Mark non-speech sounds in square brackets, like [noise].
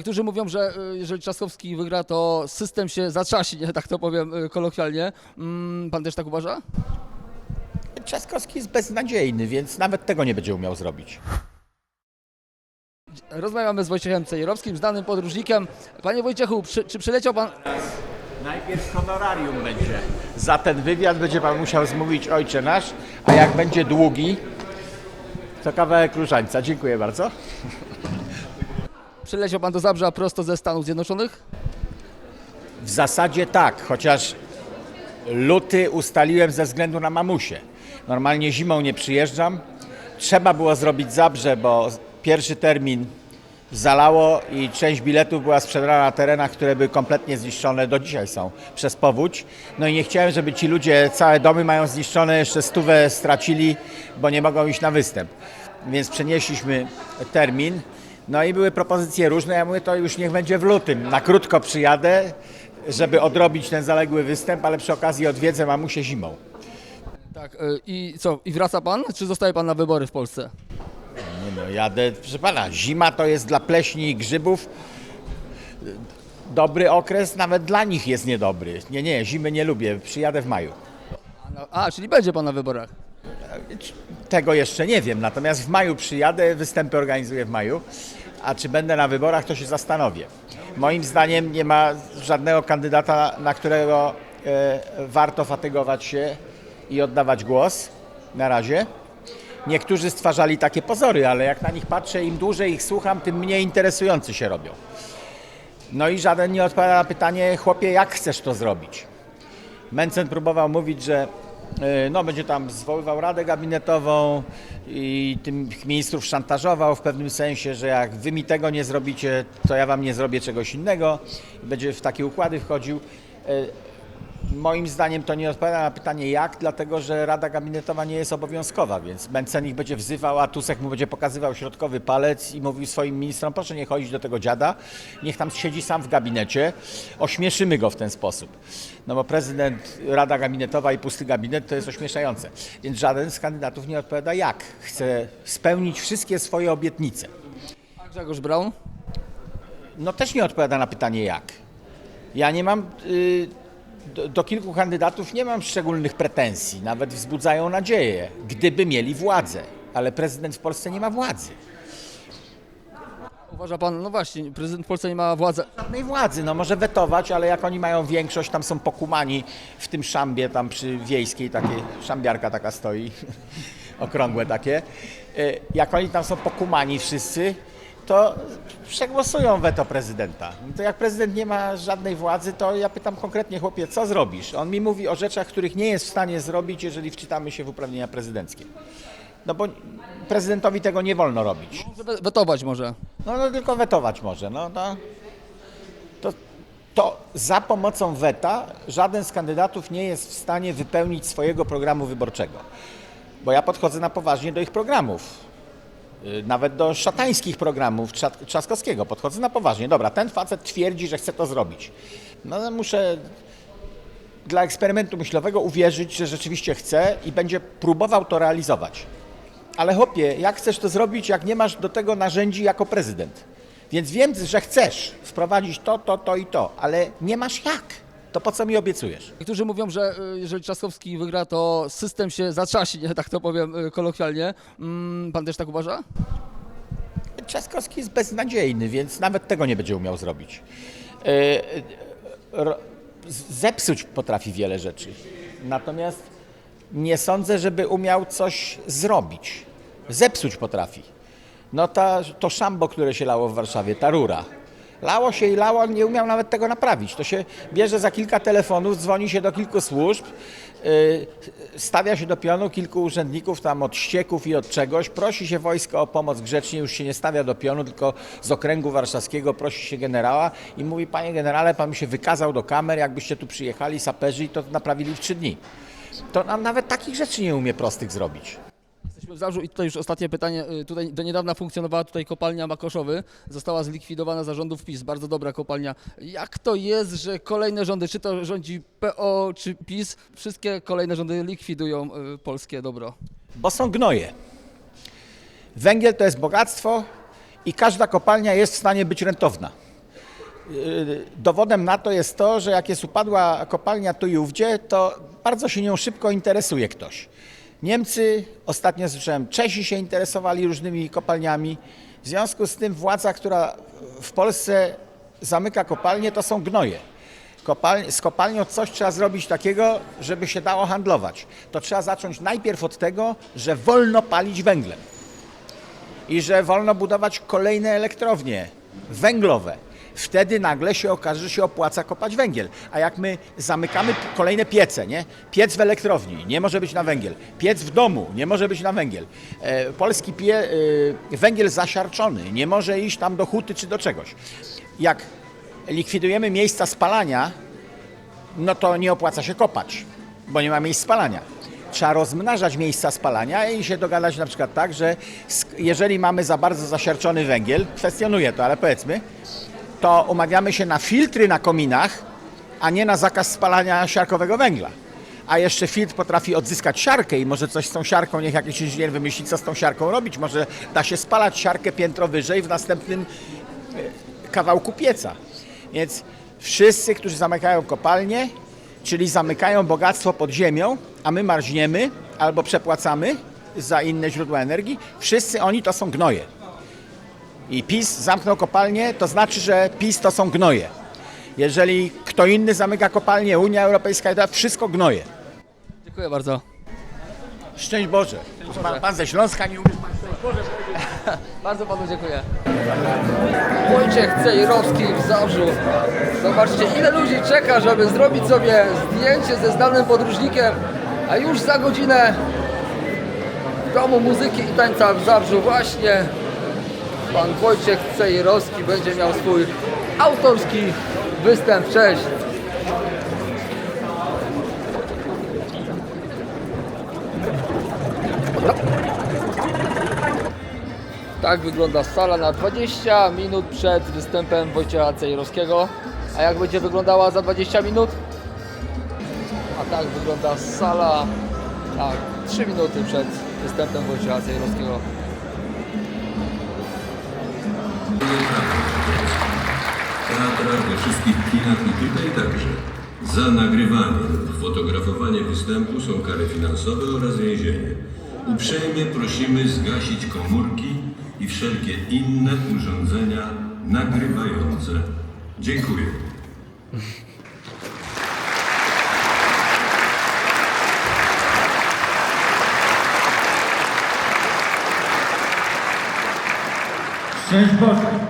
Niektórzy mówią, że y, jeżeli Trzaskowski wygra, to system się zatrzaśnie, [laughs] tak to powiem y, kolokwialnie. Mm, Pan też tak uważa? Trzaskowski jest beznadziejny, więc nawet tego nie będzie umiał zrobić. Rozmawiamy z Wojciechem Cejerowskim, znanym podróżnikiem. Panie Wojciechu, przy, czy przyleciał Pan... Najpierw honorarium będzie. Za ten wywiad będzie pan musiał zmówić ojcze nasz, a jak będzie długi, to kawałek różańca. Dziękuję bardzo. Przyleciał Pan do Zabrza prosto ze Stanów Zjednoczonych? W zasadzie tak, chociaż luty ustaliłem ze względu na mamusię. Normalnie zimą nie przyjeżdżam. Trzeba było zrobić Zabrze, bo pierwszy termin zalało i część biletów była sprzedana na terenach, które były kompletnie zniszczone, do dzisiaj są, przez powódź. No i nie chciałem, żeby ci ludzie, całe domy mają zniszczone, jeszcze stówę stracili, bo nie mogą iść na występ. Więc przenieśliśmy termin. No i były propozycje różne. Ja mówię, to już niech będzie w lutym. Na krótko przyjadę, żeby odrobić ten zaległy występ, ale przy okazji odwiedzę mamusię zimą. Tak. y, I co, i wraca Pan, czy zostaje Pan na wybory w Polsce? Nie no, jadę, proszę pana, zima to jest dla pleśni i grzybów dobry okres, nawet dla nich jest niedobry. Nie, nie, zimy nie lubię, przyjadę w maju. A, no, a, czyli będzie Pan na wyborach. Tego jeszcze nie wiem, natomiast w maju przyjadę, występy organizuję w maju, a czy będę na wyborach, to się zastanowię. Moim zdaniem nie ma żadnego kandydata, na którego e, warto fatygować się i oddawać głos na razie. Niektórzy stwarzali takie pozory, ale jak na nich patrzę, im dłużej ich słucham, tym mniej interesujący się robią. No i żaden nie odpowiada na pytanie, chłopie, jak chcesz to zrobić? Mencen próbował mówić, że no, będzie tam zwoływał radę gabinetową i tych ministrów szantażował w pewnym sensie, że jak wy mi tego nie zrobicie, to ja wam nie zrobię czegoś innego. Będzie w takie układy wchodził. Moim zdaniem to nie odpowiada na pytanie jak, dlatego że Rada Gabinetowa nie jest obowiązkowa, więc Mencen ich będzie wzywał, a Tusek mu będzie pokazywał środkowy palec i mówił swoim ministrom, proszę nie chodzić do tego dziada, niech tam siedzi sam w gabinecie, ośmieszymy go w ten sposób. No bo prezydent, Rada Gabinetowa i pusty gabinet to jest ośmieszające. Więc żaden z kandydatów nie odpowiada jak. Chce spełnić wszystkie swoje obietnice. A Grzegorz Braun? No też nie odpowiada na pytanie jak. Ja nie mam. y, do, do kilku kandydatów nie mam szczególnych pretensji, nawet wzbudzają nadzieję, gdyby mieli władzę. Ale prezydent w Polsce nie ma władzy. Uważa Pan, no właśnie, prezydent w Polsce nie ma władzy. Żadnej władzy, no może wetować, ale jak oni mają większość, tam są pokumani w tym szambie, tam przy wiejskiej, takie szambiarka taka stoi, [laughs] okrągłe takie. Y, Jak oni tam są pokumani wszyscy, to przegłosują weto prezydenta. No To jak prezydent nie ma żadnej władzy, to ja pytam konkretnie, chłopie, co zrobisz? On mi mówi o rzeczach, których nie jest w stanie zrobić, jeżeli wczytamy się w uprawnienia prezydenckie. No bo prezydentowi tego nie wolno robić. We- wetować może. No, no tylko wetować może. No, no. To, to za pomocą weta żaden z kandydatów nie jest w stanie wypełnić swojego programu wyborczego. Bo ja podchodzę na poważnie do ich programów. Y, Nawet do szatańskich programów Trza- Trzaskowskiego podchodzę na poważnie. Dobra, ten facet twierdzi, że chce to zrobić. No ale muszę dla eksperymentu myślowego uwierzyć, że rzeczywiście chce i będzie próbował to realizować. Ale chłopie, jak chcesz to zrobić, jak nie masz do tego narzędzi jako prezydent? Więc wiem, że chcesz wprowadzić to, to, to i to, ale nie masz jak. To po co mi obiecujesz? Niektórzy mówią, że y, jeżeli Trzaskowski wygra, to system się zatrzaśnie, [laughs] tak to powiem y, kolokwialnie. Mm, Pan też tak uważa? Trzaskowski jest beznadziejny, więc nawet tego nie będzie umiał zrobić. Yy, ro- z- Zepsuć potrafi wiele rzeczy. Natomiast nie sądzę, żeby umiał coś zrobić. Zepsuć potrafi. No ta, to szambo, które się lało w Warszawie, ta rura. Lało się i lało, nie umiał nawet tego naprawić. To się bierze za kilka telefonów, dzwoni się do kilku służb, yy, stawia się do pionu kilku urzędników tam od ścieków i od czegoś, prosi się wojsko o pomoc grzecznie, już się nie stawia do pionu, tylko z okręgu warszawskiego prosi się generała i mówi, panie generale, pan mi się wykazał do kamer, jakbyście tu przyjechali saperzy i to naprawili w trzy dni. To nawet takich rzeczy nie umie prostych zrobić. Zabrzu i tutaj już ostatnie pytanie. Y, Tutaj do niedawna funkcjonowała tutaj kopalnia Makoszowy. Została zlikwidowana za rządów PiS. Bardzo dobra kopalnia. Jak to jest, że kolejne rządy, czy to rządzi PO, czy PiS, wszystkie kolejne rządy likwidują y, polskie dobro? Bo są gnoje. Węgiel to jest bogactwo i każda kopalnia jest w stanie być rentowna. y, dowodem na to jest to, że jak jest upadła kopalnia tu i ówdzie, to bardzo się nią szybko interesuje ktoś. Niemcy, ostatnio słyszałem, Czesi się interesowali różnymi kopalniami. W związku z tym władza, która w Polsce zamyka kopalnie, to są gnoje. Kopal, z kopalnią coś trzeba zrobić takiego, żeby się dało handlować. To trzeba zacząć najpierw od tego, że wolno palić węglem i że wolno budować kolejne elektrownie węglowe. Wtedy nagle się okaże, że się opłaca kopać węgiel. A jak my zamykamy kolejne piece, nie? Piec w elektrowni nie może być na węgiel. Piec w domu nie może być na węgiel. E, polski pie, e, węgiel zasiarczony nie może iść tam do huty czy do czegoś. Jak likwidujemy miejsca spalania, no to nie opłaca się kopać, bo nie ma miejsc spalania. Trzeba rozmnażać miejsca spalania i się dogadać na przykład tak, że jeżeli mamy za bardzo zasiarczony węgiel, kwestionuję to, ale powiedzmy, to umawiamy się na filtry na kominach, a nie na zakaz spalania siarkowego węgla. A jeszcze filtr potrafi odzyskać siarkę i może coś z tą siarką, niech jakiś inżynier wymyśli, co z tą siarką robić. Może da się spalać siarkę piętro wyżej w następnym kawałku pieca. Więc wszyscy, którzy zamykają kopalnie, czyli zamykają bogactwo pod ziemią, a my marzniemy albo przepłacamy za inne źródła energii, wszyscy oni to są gnoje. I PiS zamknął kopalnię, to znaczy, że PiS to są gnoje. Jeżeli kto inny zamyka kopalnię, Unia Europejska, to wszystko gnoje. Dziękuję bardzo. Szczęść Boże. Pan, pan ze Śląska nie umie pan szczęść Boże. [laughs] Bardzo panu dziękuję. Wojciech Cejrowski w Zabrzu. Zobaczcie, ile ludzi czeka, żeby zrobić sobie zdjęcie ze znanym podróżnikiem, a już za godzinę w Domu Muzyki i Tańca w Zabrzu właśnie pan Wojciech Cejrowski będzie miał swój autorski występ. Cześć! Tak wygląda sala na 20 minut przed występem Wojciecha Cejrowskiego. A jak będzie wyglądała za 20 minut? A tak wygląda sala tak, 3 minuty przed występem Wojciecha Cejrowskiego. Teatrach, we wszystkich kinach i tutaj także. Za nagrywanie lub fotografowanie występu są kary finansowe oraz więzienie. Uprzejmie prosimy zgasić komórki i wszelkie inne urządzenia nagrywające. Dziękuję. Szczęść Boże!